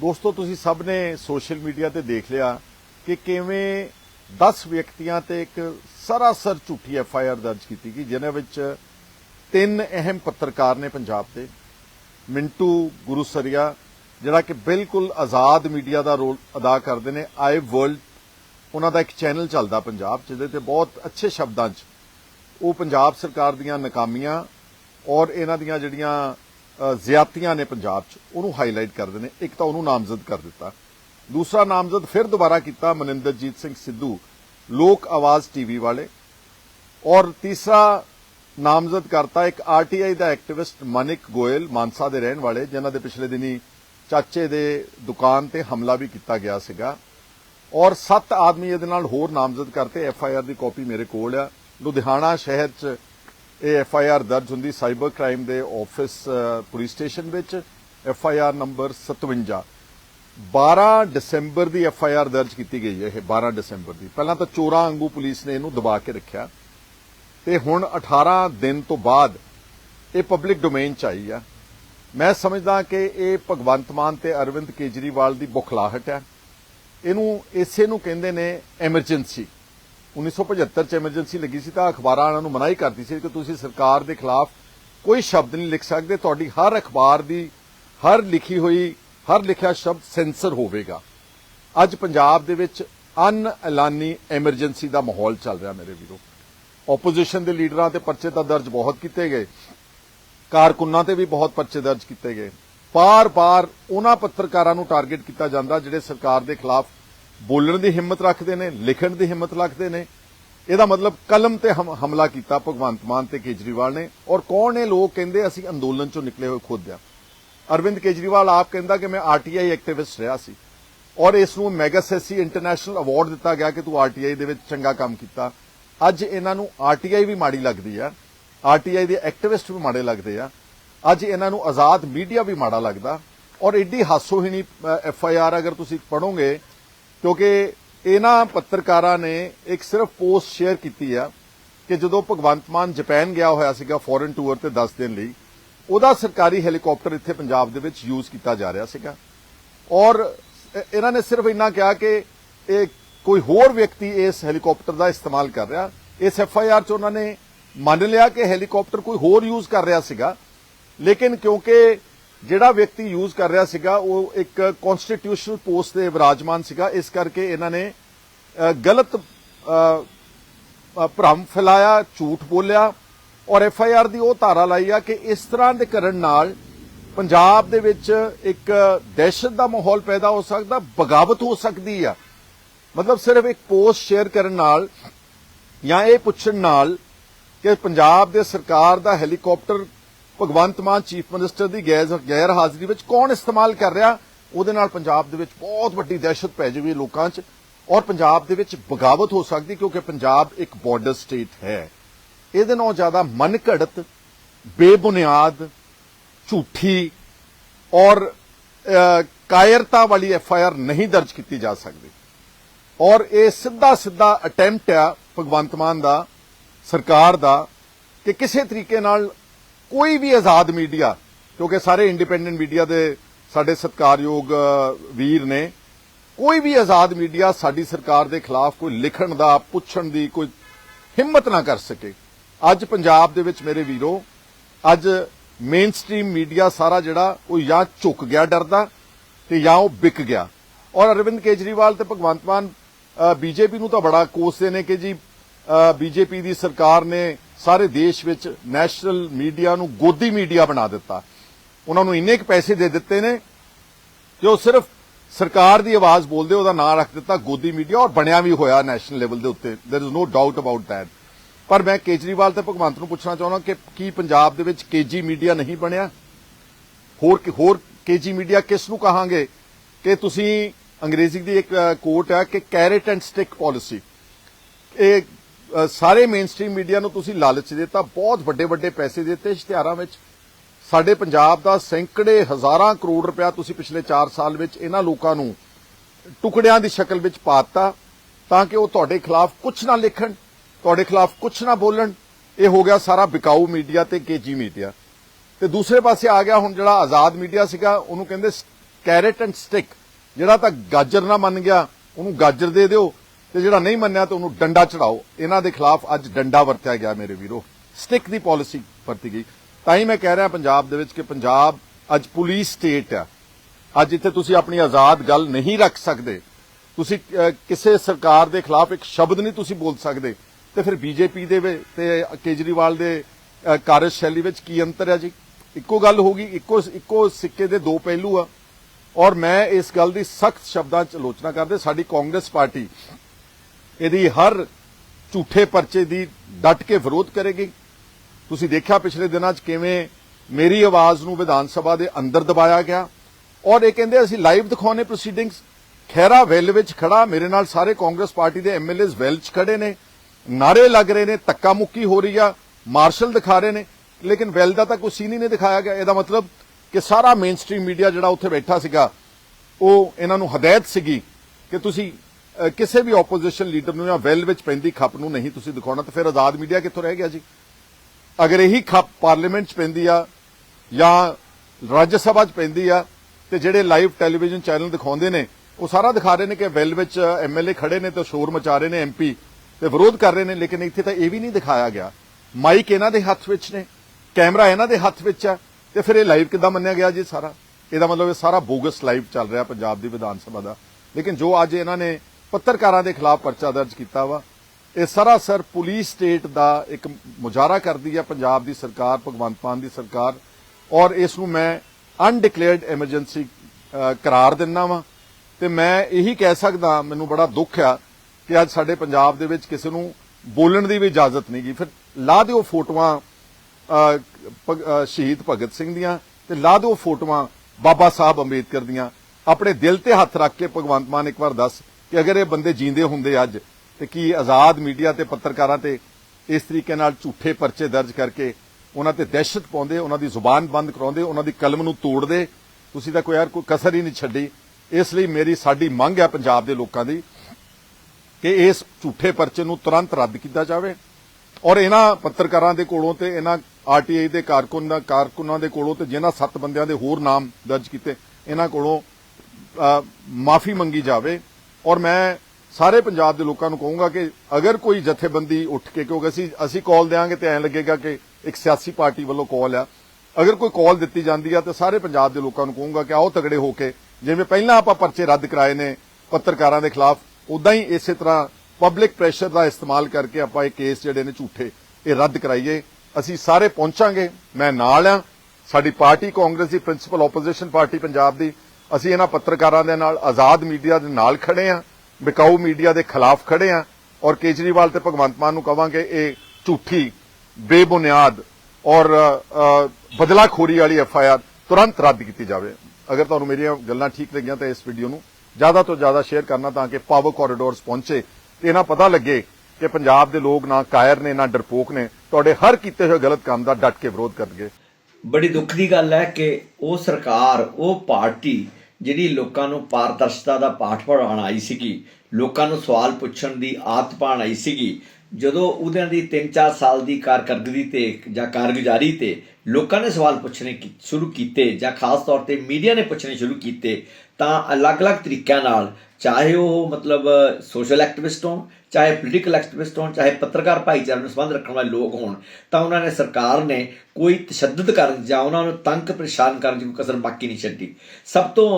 ਦੋਸਤੋ, ਤੁਸੀਂ ਸਭ ਨੇ ਸੋਸ਼ਲ ਮੀਡੀਆ ਤੇ ਦੇਖ ਲਿਆ ਕਿ ਕਿਵੇਂ 10 ਵਿਅਕਤੀਆਂ ਤੇ ਇੱਕ ਸਰਾਸਰ ਝੂਠੀ ਐਫ ਆਈ ਆਰ ਦਰਜ ਕੀਤੀ ਗਈ, ਜਿਨ੍ਹਾਂ ਵਿੱਚ ਤਿੰਨ ਅਹਿਮ ਪੱਤਰਕਾਰ ਨੇ ਪੰਜਾਬ ਦੇ। ਮਿੰਟੂ ਗੁਰੂਸਰੀਆ, ਜਿਹੜਾ ਕਿ ਬਿਲਕੁਲ ਆਜ਼ਾਦ ਮੀਡੀਆ ਦਾ ਰੋਲ ਅਦਾ ਕਰਦੇ ਨੇ, ਆਈ ਵਰਲਡ, ਉਹਨਾਂ ਦਾ ਇੱਕ ਚੈਨਲ ਚੱਲਦਾ ਪੰਜਾਬ ਜਿਹਦੇ ਤੇ ਬਹੁਤ ਅੱਛੇ ਸ਼ਬਦਾਂ 'ਚ ਉਹ ਪੰਜਾਬ ਸਰਕਾਰ ਦੀਆਂ ਨਾਕਾਮੀਆਂ ਔਰ ਇਹਨਾਂ ਦੀਆਂ ਜਿਹੜੀਆਂ ਜ਼ਿਆਤੀਆਂ ਨੇ ਪੰਜਾਬ 'ਚ, ਉਹਨੂੰ ਹਾਈਲਾਈਟ ਕਰਦੇ ਨੇ। ਇੱਕ ਤਾਂ ਉਹਨੂੰ ਨਾਮਜ਼ਦ ਕਰ ਦਿੱਤਾ। ਦੂਸਰਾ ਨਾਮਜ਼ਦ ਫਿਰ ਦੁਬਾਰਾ ਕੀਤਾ ਮਨਿੰਦਰਜੀਤ ਸਿੰਘ ਸਿੱਧੂ, ਲੋਕ ਆਵਾਜ਼ ਟੀਵੀ ਵਾਲੇ। ਔਰ ਤੀਸਰਾ ਨਾਮਜ਼ਦ ਕਰਤਾ ਇੱਕ ਆਰਟੀਆਈ ਦਾ ਐਕਟਿਵਿਸਟ ਮਨਿਕ ਗੋਇਲ, ਮਾਨਸਾ ਦੇ ਰਹਿਣ ਵਾਲੇ, ਜਿਨ੍ਹਾਂ ਦੇ ਪਿਛਲੇ ਦਿਨੀ ਚਾਚੇ ਦੇ ਦੁਕਾਨ ਤੇ ਹਮਲਾ ਵੀ ਕੀਤਾ ਗਿਆ ਸੀਗਾ। ਔਰ ਸੱਤ ਆਦਮੀ ਇਹਦੇ ਨਾਲ ਹੋਰ ਨਾਮਜ਼ਦ ਕਰਤੇ। ਐਫ ਆਈ ਆਰ ਦੀ ਕਾਪੀ ਮੇਰੇ ਕੋਲ ਆ। ਲੁਧਿਆਣਾ ਸ਼ਹਿਰ 'ਚ ਇਹ ਐਫ ਆਈ ਆਰ ਦਰਜ ਹੁੰਦੀ ਸਾਈਬਰ ਕ੍ਰਾਈਮ ਦੇ ਆਫਿਸ ਪੁਲਿਸ ਸਟੇਸ਼ਨ ਵਿੱਚ ਐਫ ਆਈ ਆਰ ਨੰਬਰ 57 12 ਦਸੰਬਰ ਦੀ ਐਫ ਆਈ ਆਰ ਦਰਜ ਕੀਤੀ ਗਈ ਹੈ ਇਹ 12 ਦਸੰਬਰ ਦੀ। ਪਹਿਲਾਂ ਤਾਂ ਚੋਰਾਂ ਵਾਂਗੂ ਪੁਲਿਸ ਨੇ ਇਹਨੂੰ ਦਬਾ ਕੇ ਰੱਖਿਆ। ਤੇ ਹੁਣ 18 ਦਿਨ ਤੋਂ ਬਾਅਦ ਇਹ ਪਬਲਿਕ ਡੋਮੇਨ ਚ ਆਈ ਆ। ਮੈਂ ਸਮਝਦਾ ਕਿ ਇਹ ਭਗਵੰਤ ਮਾਨ ਤੇ ਅਰਵਿੰਦ ਕੇਜਰੀਵਾਲ ਦੀ ਬੁਖਲਾਹਟ ਹੈ ਇਹਨੂੰ, ਇਸੇ ਨੂੰ ਕਹਿੰਦੇ ਨੇ ਐਮਰਜੈਂਸੀ 1975 ਚ ਐਮਰਜੈਂਸੀ ਲੱਗੀ ਸੀ ਤਾਂ ਅਖਬਾਰਾਂ ਵਾਲਿਆਂ ਨੂੰ ਮਨਾਹੀ ਕਰਦੀ ਸੀ ਕਿ ਤੁਸੀਂ ਸਰਕਾਰ ਦੇ ਖਿਲਾਫ ਕੋਈ ਸ਼ਬਦ ਨਹੀਂ ਲਿਖ ਸਕਦੇ, ਤੁਹਾਡੀ ਹਰ ਅਖਬਾਰ ਦੀ ਹਰ ਲਿਖੀ ਹੋਈ, ਹਰ ਲਿਖਿਆ ਸ਼ਬਦ ਸੈਂਸਰ ਹੋਵੇਗਾ। ਅੱਜ ਪੰਜਾਬ ਦੇ ਵਿੱਚ ਅਨ ਐਲਾਨੀ ਐਮਰਜੈਂਸੀ ਦਾ ਮਾਹੌਲ ਚੱਲ ਰਿਹਾ ਮੇਰੇ ਵੀਰੋ। ਆਪੋਜੀਸ਼ਨ ਦੇ ਲੀਡਰਾਂ ਤੇ ਪਰਚੇ ਤਾਂ ਦਰਜ ਬਹੁਤ ਕੀਤੇ ਗਏ। ਕਾਰਕੁਨਾਂ ਤੇ ਵੀ ਬਹੁਤ ਪਰਚੇ ਦਰਜ ਕੀਤੇ ਗਏ। ਪਾਰ-ਪਾਰ ਉਹਨਾਂ ਪੱਤਰਕਾਰਾਂ ਨੂੰ ਟਾਰਗੇਟ ਕੀਤਾ ਜਾਂਦਾ ਜਿਹੜੇ ਸਰਕਾਰ ਦੇ ਖਿਲਾਫ ਬੋਲਣ ਦੀ ਹਿੰਮਤ ਰੱਖਦੇ ਨੇ, ਲਿਖਣ ਦੀ ਹਿੰਮਤ ਰੱਖਦੇ ਨੇ। ਇਹਦਾ ਮਤਲਬ ਕਲਮ ਤੇ ਹਮਲਾ ਕੀਤਾ ਭਗਵੰਤ ਮਾਨ ਤੇ ਕੇਜਰੀਵਾਲ ਨੇ। ਔਰ ਕੌਣ ਨੇ ਲੋਕ ਕਹਿੰਦੇ ਅਸੀਂ ਅੰਦੋਲਨ ਚੋਂ ਨਿਕਲੇ ਹੋਏ ਖੁਦ ਆ ਅਰਵਿੰਦ ਕੇਜਰੀਵਾਲ ਆਪ ਕਹਿੰਦਾ ਕਿ ਮੈਂ ਆਰਟੀਆਈ ਐਕਟਿਵਿਸਟ ਰਿਹਾ ਸੀ। ਔਰ ਇਸ ਨੂੰ ਮੈਗਾਸੈਸੀ ਇੰਟਰਨੈਸ਼ਨਲ ਅਵਾਰਡ ਦਿੱਤਾ ਗਿਆ ਕਿ ਤੂੰ ਆਰਟੀਆਈ ਦੇ ਵਿੱਚ ਚੰਗਾ ਕੰਮ ਕੀਤਾ। ਅੱਜ ਇਹਨਾਂ ਨੂੰ ਆਰਟੀਆਈ ਵੀ ਮਾੜੀ ਲੱਗਦੀ ਆ। ਆਰਟੀਆਈ ਦੇ ਐਕਟਿਵਿਸਟ ਵੀ ਮਾੜੇ ਲੱਗਦੇ ਆ। ਅੱਜ ਇਹਨਾਂ ਨੂੰ ਆਜ਼ਾਦ ਮੀਡੀਆ ਵੀ ਮਾੜਾ ਲੱਗਦਾ। ਔਰ ਐਡੀ ਹਾਸੋਹੀਣੀ ਐਫ ਆਈ ਆਰ ਅਗਰ ਤੁਸੀਂ ਪੜੋਗੇ ਕਿਉਂਕਿ ਇਹਨਾਂ ਪੱਤਰਕਾਰਾਂ ਨੇ ਇੱਕ ਸਿਰਫ ਪੋਸਟ ਸ਼ੇਅਰ ਕੀਤੀ ਆ ਕਿ ਜਦੋਂ ਭਗਵੰਤ ਮਾਨ ਜਾਪਾਨ ਗਿਆ ਹੋਇਆ ਸੀਗਾ ਫੋਰਨ ਟੂਰ ਤੇ 10 ਦਿਨ ਲਈ, ਉਹਦਾ ਸਰਕਾਰੀ ਹੈਲੀਕਾਪਟਰ ਇੱਥੇ ਪੰਜਾਬ ਦੇ ਵਿੱਚ ਯੂਜ਼ ਕੀਤਾ ਜਾ ਰਿਹਾ ਸੀਗਾ। ਔਰ ਇਹਨਾਂ ਨੇ ਸਿਰਫ ਇੰਨਾ ਕਿਹਾ ਕਿ ਇਹ ਕੋਈ ਹੋਰ ਵਿਅਕਤੀ ਇਸ ਹੈਲੀਕਾਪਟਰ ਦਾ ਇਸਤੇਮਾਲ ਕਰ ਰਿਹਾ। ਇਸ ਐਫ ਆਈ ਆਰ ਚ ਉਹਨਾਂ ਨੇ ਮੰਨ ਲਿਆ ਕਿ ਹੈਲੀਕਾਪਟਰ ਕੋਈ ਹੋਰ ਯੂਜ਼ ਕਰ ਰਿਹਾ ਸੀਗਾ। ਲੇਕਿਨ ਕਿਉਂਕਿ ਜਿਹੜਾ ਵਿਅਕਤੀ ਯੂਜ਼ ਕਰ ਰਿਹਾ ਸੀਗਾ ਉਹ ਇੱਕ ਕਨਸਟੀਟਿਊਸ਼ਨਲ ਪੋਸਟ ਤੇ ਵਿਰਾਜਮਾਨ ਸੀਗਾ। ਇਸ ਕਰਕੇ ਇਹਨਾਂ ਨੇ ਗਲਤ ਅ, ਭਰਮ ਫੈਲਾਇਆ ਝੂਠ ਬੋਲਿਆ ਔਰ ਐਫ ਆਈ ਆਰ ਦੀ ਉਹ ਧਾਰਾ ਲਾਈ ਆ ਕਿ ਇਸ ਤਰ੍ਹਾਂ ਦੇ ਕਰਨ ਨਾਲ ਪੰਜਾਬ ਦੇ ਵਿੱਚ ਇੱਕ ਦਹਿਸ਼ਤ ਦਾ ਮਾਹੌਲ ਪੈਦਾ ਹੋ ਸਕਦਾ ਬਗਾਵਤ ਹੋ ਸਕਦੀ ਆ। ਮਤਲਬ ਸਿਰਫ ਇੱਕ ਪੋਸਟ ਸ਼ੇਅਰ ਕਰਨ ਨਾਲ ਜਾਂ ਇਹ ਪੁੱਛਣ ਨਾਲ ਕਿ ਪੰਜਾਬ ਦੇ ਸਰਕਾਰ ਦਾ helicopter Bhagwant Mann chief minister ਦੀ ਗੈਰ ਗੈਰ ਹਾਜ਼ਰੀ ਵਿੱਚ ਕੌਣ ਇਸਤੇਮਾਲ ਕਰ ਰਿਹਾ? ਉਹਦੇ ਨਾਲ ਪੰਜਾਬ ਦੇ ਵਿੱਚ ਬਹੁਤ ਵੱਡੀ ਦਹਿਸ਼ਤ ਪੈ ਜਾਵੇ ਲੋਕਾਂ 'ਚ ਔਰ ਪੰਜਾਬ ਦੇ ਵਿੱਚ ਬਗਾਵਤ ਹੋ ਸਕਦੀ ਕਿਉਂਕਿ ਪੰਜਾਬ ਇੱਕ ਬਾਰਡਰ ਸਟੇਟ ਹੈ। ਇਹਦੇ ਨਾਲ ਜ਼ਿਆਦਾ ਮਨਘੜਤ, ਬੇਬੁਨਿਆਦ, ਝੂਠੀ ਔਰ ਕਾਇਰਤਾ ਵਾਲੀ ਐਫ ਆਈ ਆਰ ਨਹੀਂ ਦਰਜ ਕੀਤੀ ਜਾ ਸਕਦੀ। ਔਰ ਇਹ ਸਿੱਧਾ ਸਿੱਧਾ ਅਟੈਂਪਟ ਆ ਭਗਵੰਤ ਮਾਨ ਦਾ, ਸਰਕਾਰ ਦਾ, ਕਿ ਕਿਸੇ ਤਰੀਕੇ ਨਾਲ ਕੋਈ ਵੀ ਆਜ਼ਾਦ ਮੀਡੀਆ, ਕਿਉਂਕਿ ਸਾਰੇ ਇੰਡੀਪੈਂਡੈਂਟ ਮੀਡੀਆ ਦੇ ਸਾਡੇ ਸਤਿਕਾਰਯੋਗ ਵੀਰ ਨੇ, ਕੋਈ ਵੀ ਆਜ਼ਾਦ ਮੀਡੀਆ ਸਾਡੀ ਸਰਕਾਰ ਦੇ ਖਿਲਾਫ ਕੋਈ ਲਿਖਣ ਦਾ, ਪੁੱਛਣ ਦੀ ਕੋਈ ਹਿੰਮਤ ਨਾ ਕਰ ਸਕੇ। ਅੱਜ ਪੰਜਾਬ ਦੇ ਵਿੱਚ ਮੇਰੇ ਵੀਰੋ, ਅੱਜ ਮੇਨ ਸਟ੍ਰੀਮ ਮੀਡੀਆ ਸਾਰਾ ਜਿਹੜਾ, ਉਹ ਜਾਂ ਝੁਕ ਗਿਆ ਡਰਦਾ ਤੇ ਜਾਂ ਉਹ ਵਿਕ ਗਿਆ। ਔਰ ਅਰਵਿੰਦ ਕੇਜਰੀਵਾਲ ਤੇ ਭਗਵੰਤ ਮਾਨ ਬੀਜੇਪੀ ਨੂੰ ਤਾਂ ਬੜਾ ਕੋਸਦੇ ਨੇ ਕਿ ਜੀ ਬੀਜੇਪੀ ਦੀ ਸਰਕਾਰ ਨੇ ਸਾਰੇ ਦੇਸ਼ ਵਿੱਚ ਨੈਸ਼ਨਲ ਮੀਡੀਆ ਨੂੰ ਗੋਦੀ ਮੀਡੀਆ ਬਣਾ ਦਿੱਤਾ ਉਹਨਾਂ ਨੂੰ ਇੰਨੇ ਕੁ ਪੈਸੇ ਦੇ ਦਿੱਤੇ ਨੇ ਕਿ ਉਹ ਸਿਰਫ ਸਰਕਾਰ ਦੀ ਆਵਾਜ਼ ਬੋਲਦੇ ਉਹਦਾ ਨਾਂ ਰੱਖ ਦਿੱਤਾ ਗੋਦੀ ਮੀਡੀਆ ਔਰ ਬਣਿਆ ਵੀ ਹੋਇਆ ਨੈਸ਼ਨਲ ਲੈਵਲ ਦੇ ਉੱਤੇ there is no doubt about that ਪਰ ਮੈਂ ਕੇਜਰੀਵਾਲ ਤੇ ਭਗਵੰਤ ਨੂੰ ਪੁੱਛਣਾ ਚਾਹੁੰਦਾ ਕਿ ਕੀ ਪੰਜਾਬ ਦੇ ਵਿੱਚ ਕੇਜੀ ਮੀਡੀਆ ਨਹੀਂ ਬਣਿਆ ਹੋਰ ਹੋਰ ਕੇਜੀ ਮੀਡੀਆ ਕਿਸ ਨੂੰ ਕਹਾਂਗੇ ਕਿ ਤੁਸੀਂ ਅੰਗਰੇਜ਼ੀ ਦੀ ਇੱਕ ਕੋਟ ਹੈ ਕਿ ਕੈਰਟ ਐਂਡ ਸਟਿਕ ਪਾਲਿਸੀ ਇਹ ਅ, ਸਾਰੇ ਮੇਨਸਟ੍ਰੀਮ ਮੀਡੀਆ ਨੂੰ ਤੁਸੀਂ ਲਾਲਚ ਦਿੱਤਾ, ਬਹੁਤ ਵੱਡੇ ਵੱਡੇ ਪੈਸੇ ਦਿੱਤੇ ਇਸ਼ਤਿਹਾਰਾਂ ਵਿੱਚ। ਸਾਡੇ ਪੰਜਾਬ ਦਾ ਸੈਂਕੜੇ ਹਜ਼ਾਰਾਂ ਕਰੋੜ ਰੁਪਇਆ ਤੁਸੀਂ ਪਿਛਲੇ 4 ਸਾਲ ਵਿੱਚ ਇਹਨਾਂ ਲੋਕਾਂ ਨੂੰ ਟੁਕੜਿਆਂ ਦੀ ਸ਼ਕਲ ਵਿੱਚ ਪਾਤਾ ਤਾਂ ਕਿ ਉਹ ਤੁਹਾਡੇ ਖਿਲਾਫ ਕੁਝ ਨਾ ਲਿਖਣ, ਤੁਹਾਡੇ ਖਿਲਾਫ ਕੁਝ ਨਾ ਬੋਲਣ। ਇਹ ਹੋ ਗਿਆ ਸਾਰਾ ਬਿਕਾਊ ਮੀਡੀਆ ਤੇ ਕੇਜੀ ਮੀਡੀਆ। ਤੇ ਦੂਸਰੇ ਪਾਸੇ ਆ ਗਿਆ ਹੁਣ ਜਿਹੜਾ ਆਜ਼ਾਦ ਮੀਡੀਆ ਸੀਗਾ, ਉਹਨੂੰ ਕਹਿੰਦੇ ਕੈਰਟ ਐਂਡ ਸਟਿਕ। ਜਿਹੜਾ ਤਾਂ ਗਾਜਰ ਨਾ ਮੰਨ ਗਿਆ, ਉਹਨੂੰ ਗਾਜਰ ਦੇ ਦਿਓ। ਤੇ ਜਿਹੜਾ ਨਹੀਂ ਮੰਨਿਆ ਤਾਂ ਉਹਨੂੰ ਡੰਡਾ ਚੜਾਓ। ਇਹਨਾਂ ਦੇ ਖਿਲਾਫ ਅੱਜ ਡੰਡਾ ਵਰਤਿਆ ਗਿਆ ਮੇਰੇ ਵੀਰੋ। ਸਟਿਕ ਦੀ ਪਾਲਿਸੀ ਵਰਤੀ ਗਈ। ਤਾਂ ਹੀ ਮੈਂ ਕਹਿ ਰਿਹਾ ਪੰਜਾਬ ਦੇ ਵਿੱਚ ਕਿ ਪੰਜਾਬ ਅੱਜ ਪੁਲਿਸ ਸਟੇਟ ਆ। ਅੱਜ ਇੱਥੇ ਤੁਸੀਂ ਆਪਣੀ ਆਜ਼ਾਦ ਗੱਲ ਨਹੀਂ ਰੱਖ ਸਕਦੇ। ਤੁਸੀਂ ਕਿਸੇ ਸਰਕਾਰ ਦੇ ਖਿਲਾਫ ਇੱਕ ਸ਼ਬਦ ਨਹੀਂ ਤੁਸੀਂ ਬੋਲ ਸਕਦੇ। ਤੇ ਫਿਰ ਬੀਜੇਪੀ ਦੇ ਤੇ ਕੇਜਰੀਵਾਲ ਦੇ ਅਹ, ਕਾਰਜਸ਼ੈਲੀ ਵਿੱਚ ਕੀ ਅੰਤਰ ਹੈ ਜੀ? ਇੱਕੋ ਗੱਲ ਹੋਗੀ ਇੱਕੋ ਇੱਕੋ ਸਿੱਕੇ ਦੇ ਦੋ ਪਹਿਲੂ ਆ। ਔਰ ਮੈਂ ਇਸ ਗੱਲ ਦੀ ਸਖਤ ਸ਼ਬਦਾਂ 'ਚ ਆਲੋਚਨਾ ਕਰਦੇ। ਸਾਡੀ ਕਾਂਗਰਸ ਪਾਰਟੀ ਇਹਦੀ ਹਰ ਝੂਠੇ ਪਰਚੇ ਦੀ ਡਟ ਕੇ ਵਿਰੋਧ ਕਰੇਗੀ। ਤੁਸੀਂ ਦੇਖਿਆ ਪਿਛਲੇ ਦਿਨਾਂ 'ਚ ਕਿਵੇਂ ਮੇਰੀ ਆਵਾਜ਼ ਨੂੰ ਵਿਧਾਨ ਸਭਾ ਦੇ ਅੰਦਰ ਦਬਾਇਆ ਗਿਆ ਔਰ ਇਹ ਕਹਿੰਦੇ ਅਸੀਂ ਲਾਈਵ ਦਿਖਾਉਣੇ ਪ੍ਰੋਸੀਡਿੰਗਸ ਖੈਰਾ ਵੈਲ ਵਿੱਚ ਖੜਾ, ਮੇਰੇ ਨਾਲ ਸਾਰੇ ਕਾਂਗਰਸ ਪਾਰਟੀ ਦੇ ਐਮਐਲਏਸ ਵੈਲ 'ਚ ਖੜੇ ਨੇ। ਨਾਰੇ ਲੱਗ ਰਹੇ ਨੇ ਤੱਕਾ ਮੁੱਕੀ ਹੋ ਰਹੀ ਆ, ਮਾਰਸ਼ਲ ਦਿਖਾ ਰਹੇ ਨੇ, ਲੇਕਿਨ ਵੈਲ ਦਾ ਤਾਂ ਕੋਈ ਸੀਨ ਹੀ ਨਹੀਂ ਦਿਖਾਇਆ ਗਿਆ। ਇਹਦਾ ਮਤਲਬ ਕਿ ਸਾਰਾ ਮੇਨਸਟ੍ਰੀਮ ਮੀਡੀਆ ਜਿਹੜਾ ਉੱਥੇ ਬੈਠਾ ਸੀਗਾ, ਉਹ ਇਹਨਾਂ ਨੂੰ ਹਦਾਇਤ ਸੀਗੀ ਕਿ ਤੁਸੀਂ ਕਿਸੇ ਵੀ ਆਪੋਜੀਸ਼ਨ ਲੀਡਰ ਨੂੰ ਜਾਂ ਵੈਲ ਵਿੱਚ ਪੈਂਦੀ ਖੱਪ ਨੂੰ ਨਹੀਂ ਤੁਸੀਂ ਦਿਖਾਉਣਾ, ਤਾਂ ਫਿਰ ਆਜ਼ਾਦ ਮੀਡੀਆ ਕਿੱਥੋਂ ਰਹਿ ਗਿਆ ਜੀ? ਅਗਰ ਇਹੀ ਖੱਪ ਪਾਰਲੀਮੈਂਟ 'ਚ ਪੈਂਦੀ ਆ ਜਾਂ ਰਾਜ ਸਭਾ 'ਚ ਪੈਂਦੀ ਆ, ਤੇ ਜਿਹੜੇ ਲਾਈਵ ਟੈਲੀਵਿਜ਼ਨ ਚੈਨਲ ਦਿਖਾਉਂਦੇ ਨੇ, ਉਹ ਸਾਰਾ ਦਿਖਾ ਰਹੇ ਨੇ ਕਿ ਵੈਲ ਵਿੱਚ ਐਮਐਲਏ ਖੜੇ ਨੇ ਤੇ ਸ਼ੋਰ ਮਚਾ ਰਹੇ ਨੇ ਐਮਪੀ ਤੇ ਵਿਰੋਧ ਕਰ ਰਹੇ ਨੇ, ਲੇਕਿਨ ਇੱਥੇ ਤਾਂ ਇਹ ਵੀ ਨਹੀਂ ਦਿਖਾਇਆ ਗਿਆ। ਮਾਈਕ ਇਹਨਾਂ ਦੇ ਹੱਥ ਵਿੱਚ ਨੇ ਕੈਮਰਾ ਇਹਨਾਂ ਦੇ ਹੱਥ ਵਿੱਚ ਆ, ਤੇ ਫਿਰ ਇਹ ਲਾਈਵ ਕਿੱਦਾਂ ਮੰਨਿਆ ਗਿਆ ਜੀ ਸਾਰਾ? ਇਹਦਾ ਮਤਲਬ ਇਹ ਸਾਰਾ ਬੋਗਸ ਲਾਈਵ ਚੱਲ ਰਿਹਾ ਪੰਜਾਬ ਦੀ ਵਿਧਾਨ ਸਭਾ ਦਾ। ਲੇਕਿਨ ਜੋ ਅੱਜ ਇਹਨਾਂ ਨੇ ਪੱਤਰਕਾਰਾਂ ਦੇ ਖਿਲਾਫ ਪਰਚਾ ਦਰਜ ਕੀਤਾ ਵਾ। ਇਹ ਸਰਾਸਰ ਪੁਲਿਸ ਸਟੇਟ ਦਾ ਇੱਕ ਮੁਜ਼ਾਹਰਾ ਕਰਦੀ ਹੈ ਪੰਜਾਬ ਦੀ ਸਰਕਾਰ, ਭਗਵੰਤ ਮਾਨ ਦੀ ਸਰਕਾਰ। ਔਰ ਇਸ ਨੂੰ ਮੈਂ ਅਨਡਿਕਲੇਅਰਡ ਐਮਰਜੈਂਸੀ ਕਰਾਰ ਦਿੰਨਾ ਵਾਂ। ਤੇ ਮੈਂ ਇਹੀ ਕਹਿ ਸਕਦਾ, ਮੈਨੂੰ ਬੜਾ ਦੁੱਖ ਆ ਕਿ ਅੱਜ ਸਾਡੇ ਪੰਜਾਬ ਦੇ ਵਿੱਚ ਕਿਸੇ ਨੂੰ ਬੋਲਣ ਦੀ ਵੀ ਇਜਾਜ਼ਤ ਨਹੀਂ ਗਈ। ਫਿਰ ਲਾ ਦਿਓ ਫੋਟੋਆਂ ਸ਼ਹੀਦ ਭਗਤ ਸਿੰਘ ਦੀਆਂ ਤੇ ਲਾ ਦਿਓ ਫੋਟੋਆਂ ਬਾਬਾ ਸਾਹਿਬ ਅੰਬੇਦਕਰ ਦੀਆਂ। ਆਪਣੇ ਦਿਲ ਤੇ ਹੱਥ ਰੱਖ ਕੇ ਭਗਵੰਤ ਮਾਨ ਇੱਕ ਵਾਰ ਦੱਸ ਕਿ ਅਗਰ ਇਹ ਬੰਦੇ ਜੀਂਦੇ ਹੁੰਦੇ ਅੱਜ ਤੇ ਕੀ ਆਜ਼ਾਦ ਮੀਡੀਆ ਤੇ ਪੱਤਰਕਾਰਾਂ ਤੇ ਇਸ ਤਰੀਕੇ ਨਾਲ ਝੂਠੇ ਪਰਚੇ ਦਰਜ ਕਰਕੇ ਉਹਨਾਂ ਤੇ ਦਹਿਸ਼ਤ ਪਾਉਂਦੇ, ਉਹਨਾਂ ਦੀ ਜ਼ੁਬਾਨ ਬੰਦ ਕਰਾਉਂਦੇ, ਉਹਨਾਂ ਦੀ ਕਲਮ ਨੂੰ ਤੋੜਦੇ, ਤੁਸੀਂ ਤਾਂ ਕੋਈ ਯਾਰ ਕੋਈ ਕਸਰ ਹੀ ਨਹੀਂ ਛੱਡੀ। ਇਸ ਲਈ ਮੇਰੀ ਸਾਡੀ ਮੰਗ ਹੈ ਪੰਜਾਬ ਦੇ ਲੋਕਾਂ ਦੀ ਕਿ ਇਸ ਝੂਠੇ ਪਰਚੇ ਨੂੰ ਤੁਰੰਤ ਰੱਦ ਕੀਤਾ ਜਾਵੇ। ਔਰ ਇਹਨਾਂ ਪੱਤਰਕਾਰਾਂ ਦੇ ਕੋਲੋਂ ਤੇ ਇਹਨਾਂ ਆਰਟੀਆਈ ਦੇ ਕਾਰਕੁਨ ਕਾਰਕੁਨਾਂ ਦੇ ਕੋਲੋਂ ਤੇ ਜਿਨ੍ਹਾਂ ਸੱਤ ਬੰਦਿਆਂ ਦੇ ਹੋਰ ਨਾਮ ਦਰਜ ਕੀਤੇ, ਇਹਨਾਂ ਕੋਲੋਂ ਮਾਫੀ ਮੰਗੀ ਜਾਵੇ। ਔਰ ਮੈਂ ਸਾਰੇ ਪੰਜਾਬ ਦੇ ਲੋਕਾਂ ਨੂੰ ਕਹੂੰਗਾ ਕਿ ਅਗਰ ਕੋਈ ਜਥੇਬੰਦੀ ਉੱਠ ਕੇ, ਕਿਉਂਕਿ ਅਸੀਂ ਅਸੀਂ ਕਾਲ ਦੇਾਂਗੇ ਤੇ ਐਂ ਲੱਗੇਗਾ ਕਿ ਇੱਕ ਸਿਆਸੀ ਪਾਰਟੀ ਵੱਲੋਂ ਕਾਲ ਆ। ਅਗਰ ਕੋਈ ਕਾਲ ਦਿੱਤੀ ਜਾਂਦੀ ਆ ਤਾਂ ਸਾਰੇ ਪੰਜਾਬ ਦੇ ਲੋਕਾਂ ਨੂੰ ਕਹੂੰਗਾ ਕਿ ਆਓ ਤਗੜੇ ਹੋ ਕੇ, ਜਿਵੇਂ ਪਹਿਲਾਂ ਆਪਾਂ ਪਰਚੇ ਰੱਦ ਕਰਾਏ ਨੇ ਪੱਤਰਕਾਰਾਂ ਦੇ ਖਿਲਾਫ ਉਦਾਂ ਹੀ ਇਸੇ ਤਰ੍ਹਾਂ ਪਬਲਿਕ ਪ੍ਰੈਸ਼ਰ ਦਾ ਇਸਤੇਮਾਲ ਕਰਕੇ ਆਪਾਂ ਇਹ ਕੇਸ ਜਿਹੜੇ ਨੇ ਝੂਠੇ, ਇਹ ਰੱਦ ਕਰਾਈਏ। ਅਸੀਂ ਸਾਰੇ ਪਹੁੰਚਾਂਗੇ, ਮੈਂ ਨਾਲ ਆ। ਸਾਡੀ ਪਾਰਟੀ ਕਾਂਗਰਸ ਦੀ ਪ੍ਰਿੰਸੀਪਲ ਆਪੋਜੀਸ਼ਨ ਪਾਰਟੀ ਪੰਜਾਬ ਦੀ। ਅਸੀਂ ਇਹਨਾਂ ਪੱਤਰਕਾਰਾਂ ਦੇ ਨਾਲ, ਆਜ਼ਾਦ ਮੀਡੀਆ ਦੇ ਨਾਲ ਖੜੇ ਆ, ਬਿਕਾਊ ਮੀਡੀਆ ਦੇ ਖਿਲਾਫ ਖੜੇ ਆ ਔਰ ਕੇਜਰੀਵਾਲ ਤੇ ਭਗਵੰਤ ਮਾਨ ਨੂੰ ਕਵਾਂਗੇ ਇਹ ਝੂਠੀ, ਬੇਬੁਨਿਆਦ ਔਰ ਬਦਲਾਖੋਰੀ ਵਾਲੀ ਐਫ ਆਈ ਆਰ ਤੁਰੰਤ ਰੱਦ ਕੀਤੀ ਜਾਵੇ। ਅਗਰ ਤੁਹਾਨੂੰ ਮੇਰੀਆਂ ਗੱਲਾਂ ਠੀਕ ਲੱਗੀਆਂ ਤਾਂ ਇਸ ਵੀਡੀਓ ਨੂੰ ਜ਼ਿਆਦਾ ਤੋਂ ਜ਼ਿਆਦਾ ਸ਼ੇਅਰ ਕਰਨਾ ਤਾਂ ਕਿ ਪਾਵਰ ਕੋਰੀਡੋਰਸ ਪਹੁੰਚੇ। ਤੇ ਇਹਨਾਂ ਪਤਾ ਲੱਗੇ ਕਿ ਪੰਜਾਬ ਦੇ ਲੋਕ ਨਾ ਕਾਇਰ ਨੇ, ਨਾ ਡਰਪੋਕ ਨੇ, ਤੁਹਾਡੇ ਹਰ ਕੀਤੇ ਹੋਏ ਗਲਤ ਕੰਮ ਦਾ ਡਟ ਕੇ ਵਿਰੋਧ ਕਰਨਗੇ। ਬੜੀ ਦੁੱਖ ਦੀ ਗੱਲ ਹੈ ਕਿ ਉਹ ਸਰਕਾਰ, ਉਹ ਪਾਰਟੀ ਜਿਹੜੀ ਲੋਕਾਂ ਨੂੰ ਪਾਰਦਰਸ਼ਤਾ ਦਾ ਪਾਠ ਪੜ੍ਹਾਉਣ ਆਈ ਸੀਗੀ, ਲੋਕਾਂ ਨੂੰ ਸਵਾਲ ਪੁੱਛਣ ਦੀ ਆਦਤ ਪਾਉਣ ਆਈ ਸੀਗੀ, ਜਦੋਂ ਉਹਨਾਂ ਦੀ 3-4 ਸਾਲ ਦੀ ਕਾਰਗਰਦਗੀ ਤੇ ਜਾਂ ਕਾਰਗੁਜ਼ਾਰੀ ਤੇ ਲੋਕਾਂ ਨੇ ਸਵਾਲ ਪੁੱਛਣੇ ਸ਼ੁਰੂ ਕੀਤੇ ਜਾਂ ਖਾਸ ਤੌਰ ਤੇ ਮੀਡੀਆ ਨੇ ਪੁੱਛਣੇ ਸ਼ੁਰੂ ਕੀਤੇ ਤਾਂ ਅਲੱਗ-ਅਲੱਗ ਤਰੀਕਿਆਂ ਨਾਲ, ਚਾਹੇ ਉਹ ਮਤਲਬ ਸੋਸ਼ਲ ਐਕਟਿਵਿਸਟ ਹੋਣ, ਚਾਹੇ ਪੋਲੀਟੀਕਲ ਐਕਟਿਵਿਸਟ ਹੋਣ, ਚਾਹੇ ਪੱਤਰਕਾਰ ਭਾਈਚਾਰੇ ਨੂੰ ਸੰਬੰਧ ਰੱਖਣ ਵਾਲੇ ਲੋਕ ਹੋਣ, ਤਾਂ ਉਹਨਾਂ ਨੇ ਸਰਕਾਰ ਨੇ ਕੋਈ ਤਸ਼ੱਦਦ ਕਰਨ ਜਾਂ ਉਹਨਾਂ ਨੂੰ ਤੰਗ ਪਰੇਸ਼ਾਨ ਕਰਨ ਦੀ ਕੋਈ ਕਸਰ ਬਾਕੀ ਨਹੀਂ ਛੱਡੀ। ਸਭ ਤੋਂ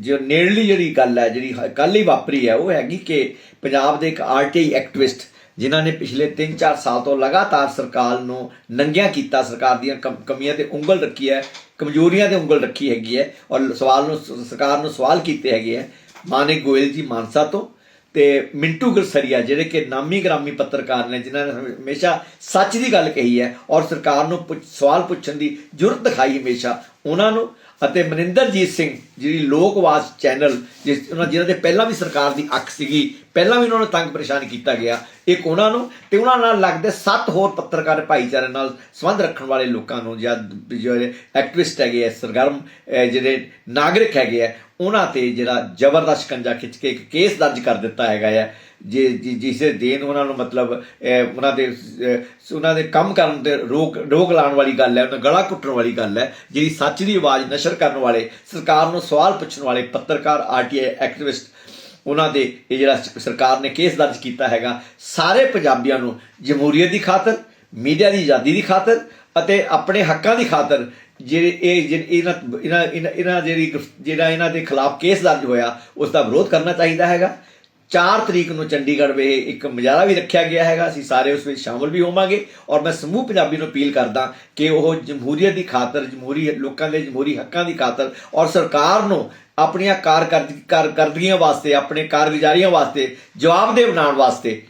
ਜੋ ਨੇੜਲੀ ਜਿਹੜੀ ਗੱਲ ਹੈ, ਜਿਹੜੀ ਕੱਲ ਹੀ ਵਾਪਰੀ ਹੈ, ਉਹ ਹੈਗੀ ਕਿ ਪੰਜਾਬ ਦੇ ਇੱਕ ਆਰਟੀਆਈ ਐਕਟਿਵਿਸਟ ਜਿਨ੍ਹਾਂ ਨੇ ਪਿਛਲੇ 3-4 ਸਾਲ ਤੋਂ ਲਗਾਤਾਰ ਸਰਕਾਰ ਨੂੰ ਨੰਗਿਆ ਕੀਤਾ, ਸਰਕਾਰ ਦੀਆਂ ਕਮ- ਕਮੀਆਂ ਤੇ ਉਂਗਲ ਰੱਖੀ ਹੈ, ਕਮਜ਼ੋਰੀਆਂ ਤੇ ਉਂਗਲ ਰੱਖੀ ਹੈਗੀ ਹੈ ਔਰ ਸਵਾਲ ਨੂੰ, ਸਰਕਾਰ ਨੂੰ ਸਵਾਲ ਕੀਤੇ ਹੈਗੇ ਹੈ ਮਾਨਿਕ ਗੋਇਲ ਜੀ ਮਾਨਸਾ ਤੋਂ। ਤੇ ਮਿੰਟੂ ਗਰਸਰੀਆ ਜਿਹੜੇ ਕਿ ਨਾਮੀ ਗ੍ਰਾਮੀ ਪੱਤਰਕਾਰ ਨੇ, ਜਿਨ੍ਹਾਂ ਨੇ ਹਮੇਸ਼ਾ ਸੱਚ ਦੀ ਗੱਲ ਕਹੀ ਹੈ ਔਰ ਸਰਕਾਰ ਨੂੰ ਪੁੱਛ- ਸਵਾਲ ਪੁੱਛਣ ਦੀ ਜੁਰਤ ਦਿਖਾਈ ਹਮੇਸ਼ਾ ਉਹਨਾਂ ਨੂੰ ਅਤੇ ਮਨਿੰਦਰਜੀਤ ਸਿੰਘ, ਜਿਹੜੀ ਲੋਕ ਆਵਾਜ਼ ਚੈਨਲ, ਜਿਸ, ਉਹਨਾਂ ਜਿਹਨਾਂ ਦੇ ਪਹਿਲਾਂ ਵੀ ਸਰਕਾਰ ਦੀ ਅੱਖ ਸੀਗੀ, ਪਹਿਲਾਂ ਵੀ ਉਹਨਾਂ ਨੂੰ ਤੰਗ ਪਰੇਸ਼ਾਨ ਕੀਤਾ ਗਿਆ ਇੱਕ ਉਹਨਾਂ ਨੂੰ ਤੇ ਉਹਨਾਂ ਨਾਲ ਲੱਗਦੇ ਸੱਤ ਹੋਰ ਪੱਤਰਕਾਰ ਭਾਈਚਾਰੇ ਨਾਲ ਸੰਬੰਧ ਰੱਖਣ ਵਾਲੇ ਲੋਕਾਂ ਨੂੰ, ਜਾਂ ਜਿਹੜੇ ਐਕਟਿਵਿਸਟ ਹੈਗੇ ਆ, ਸਰਗਰਮ ਜਿਹੜੇ ਨਾਗਰਿਕ ਹੈਗੇ ਆ ਉਹਨਾਂ ਤੇ ਜਿਹੜਾ ਜ਼ਬਰਦਸਤ ਸ਼ਿਕੰਜਾ ਖਿੱਚ ਕੇ ਇੱਕ ਕੇਸ ਦਰਜ ਕਰ ਦਿੱਤਾ ਹੈਗਾ ਹੈ ਜੇ, ਜਿ- ਜਿਸੇ ਦੇਨ ਉਹਨਾਂ ਨੂੰ ਮਤਲਬ ਉਹਨਾਂ ਦੇ ਉਹਨਾਂ ਦੇ ਕੰਮ ਕਰਨ ਤੇ ਰੋਕ ਰੋਕ ਲਾਉਣ ਵਾਲੀ ਗੱਲ ਹੈ, ਉਹਨਾਂ ਗਲਾ ਘੁੱਟਣ ਵਾਲੀ ਗੱਲ ਹੈ, ਜਿਹੜੀ ਸੱਚ ਦੀ ਆਵਾਜ਼ ਨਸ਼ਰ ਕਰਨ ਵਾਲੇ, ਸਰਕਾਰ ਨੂੰ ਸਵਾਲ ਪੁੱਛਣ ਵਾਲੇ ਪੱਤਰਕਾਰ, ਆਰਟੀਆਈ, ਐਕਟਿਵਿਸਟ, ਉਹਨਾਂ ਦੇ ਇਹ ਜਿਹੜਾ ਸਰਕਾਰ ਨੇ ਕੇਸ ਦਰਜ ਕੀਤਾ ਹੈਗਾ, ਸਾਰੇ ਪੰਜਾਬੀਆਂ ਨੂੰ ਜਮਹੂਰੀਅਤ ਦੀ ਖਾਤਰ, ਮੀਡੀਆ ਦੀ ਆਜ਼ਾਦੀ ਦੀ ਖਾਤਰ ਅਤੇ ਆਪਣੇ ਹੱਕਾਂ ਦੀ ਖਾਤਰ ਜਿਹੜੇ ਇਹ ਜਿਹੜੇ ਇਹਨਾਂ ਇਹਨਾਂ, ਇਹਨਾਂ- ਇਹਨਾਂ ਜਿਹੜੀ ਗ੍ਰਿਫ- ਜਿਹੜਾ ਇਹਨਾਂ ਦੇ ਖਿਲਾਫ ਕੇਸ ਦਰਜ ਹੋਇਆ ਉਸ ਦਾ ਵਿਰੋਧ ਕਰਨਾ ਚਾਹੀਦਾ ਹੈਗਾ। 4 ਤਰੀਕ ਨੂੰ ਚੰਡੀਗੜ੍ਹ ਵਿੱਚ ਇੱਕ ਮੁਜ਼ਾਹਰਾ ਵੀ ਰੱਖਿਆ ਗਿਆ ਹੈਗਾ। ਅਸੀਂ ਸਾਰੇ ਉਸ ਵਿੱਚ ਸ਼ਾਮਲ ਵੀ ਹੋਵਾਂਗੇ ਔਰ ਮੈਂ ਸਮੂਹ ਪੰਜਾਬੀ ਨੂੰ ਅਪੀਲ ਕਰਦਾ ਕਿ ਉਹ ਜਮਹੂਰੀਅਤ ਦੀ ਖਾਤਰ, ਜਮਹੂਰੀ ਲੋਕਾਂ ਦੇ ਜਮਹੂਰੀ ਹੱਕਾਂ ਦੀ ਖਾਤਰ ਔਰ ਸਰਕਾਰ ਨੂੰ ਆਪਣੀਆਂ ਕਾਰਕਰਦ ਕਾਰਗਰਦਗੀਆਂ ਵਾਸਤੇ, ਆਪਣੇ ਕਾਰਗੁਜ਼ਾਰੀਆਂ ਵਾਸਤੇ ਜਵਾਬਦੇਹ ਬਣਾਉਣ ਵਾਸਤੇ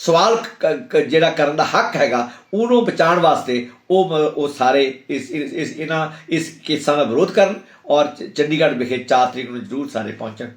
ਸਵਾਲ ਕ- ਕ- ਜਿਹੜਾ ਕਰਨ ਦਾ ਹੱਕ ਹੈਗਾ, ਉਹਨੂੰ ਬਚਾਉਣ ਵਾਸਤੇ ਉਹ ਮ- ਉਹ ਸਾਰੇ ਇਸ ਇਸ ਇਹਨਾਂ, ਇਸ ਕੇਸਾਂ ਦਾ ਵਿਰੋਧ ਕਰਨ ਔਰ ਚੰਡੀਗੜ੍ਹ ਵਿਖੇ 4 ਤਰੀਕ ਨੂੰ ਜ਼ਰੂਰ ਸਾਰੇ ਪਹੁੰਚਣ।